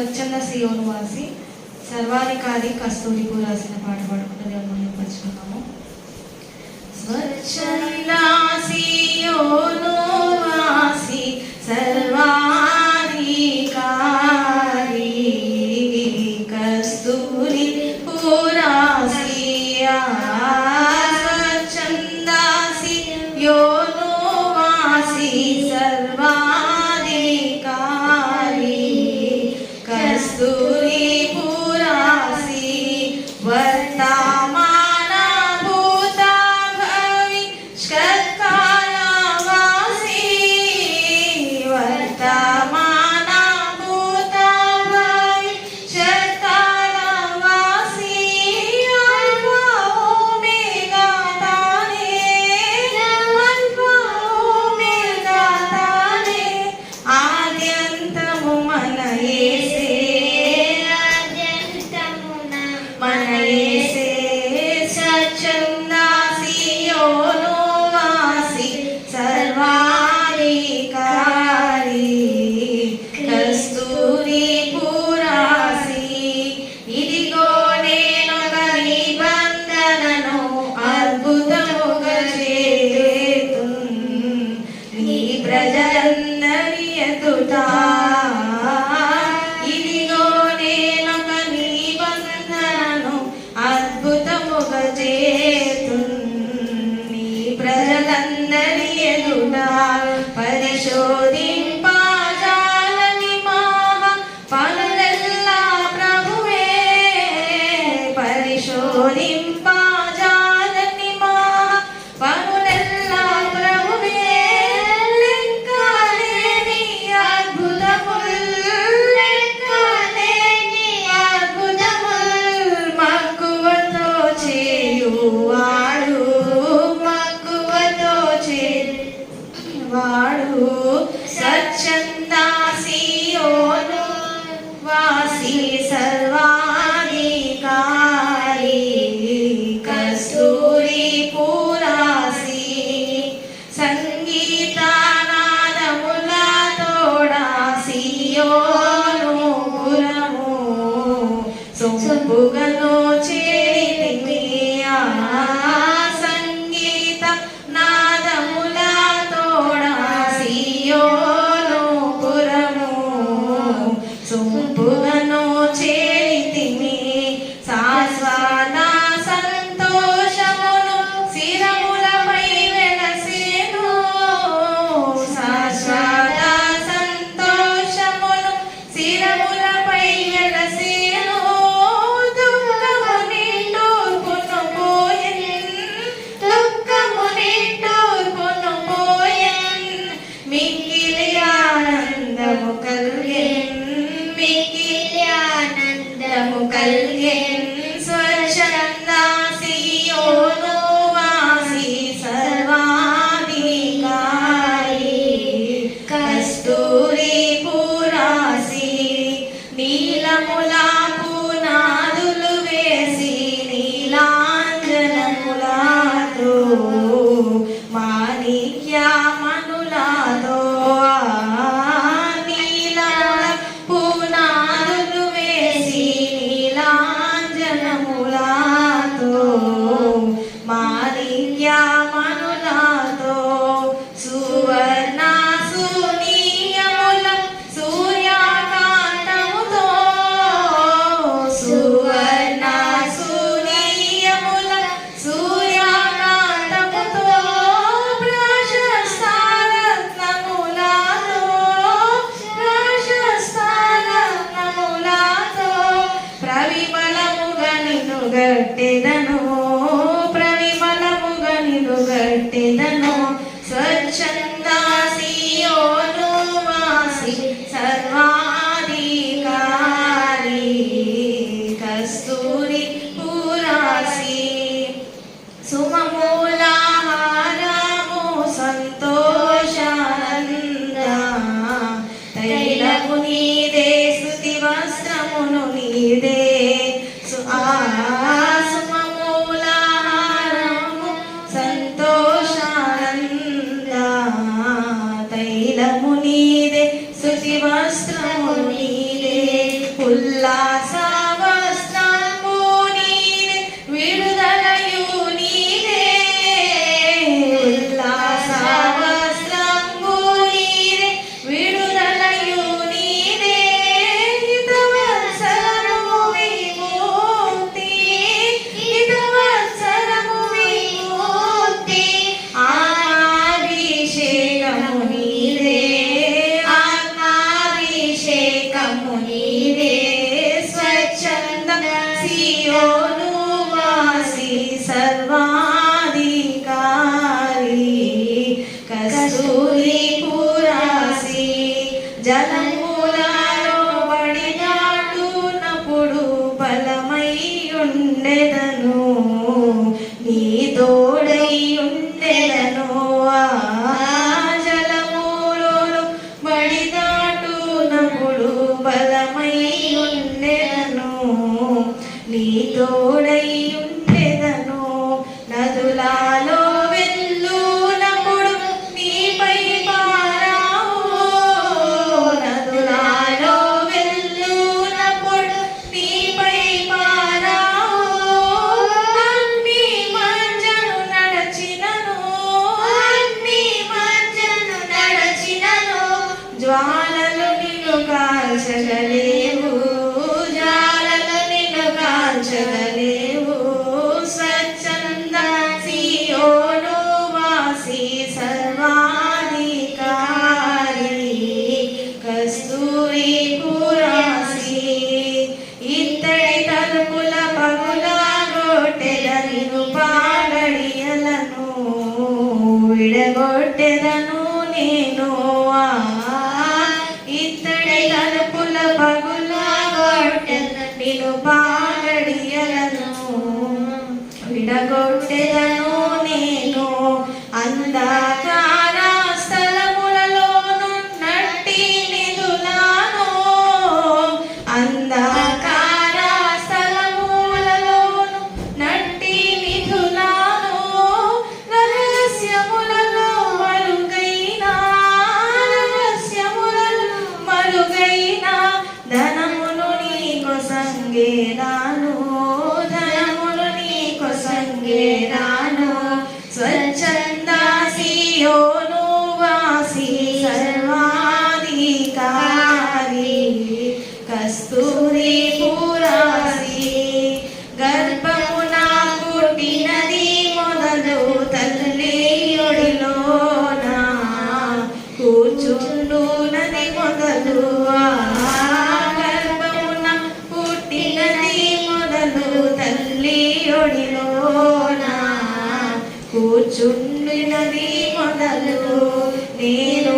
స్వచ్ఛంద సియోను వాసి సర్వాధికారి కస్తూరికు రాసిన పాట పాడుకుంటుంది దేవుని పచ్చుకున్నాము స్వచ్ఛంద సియోను వాసి సర్వా but not sangre గట్టిదను ప్రవిమలముగా నిన్ను గట్టిదను స్వచ్ఛందాసియోను వాసి సర్వాధికారి కస్తూరి పురాసి సుమమో జ్వాలలు నిన్ను కాల్చగలే. estrella స్వచ్ఛందాసి యోనువాసి సర్వాధికారి కస్తూరి పురాసి గర్భమున పుట్టినది మొదలు తల్లియొడిలోన కూర్చుండు నది మొదలు Te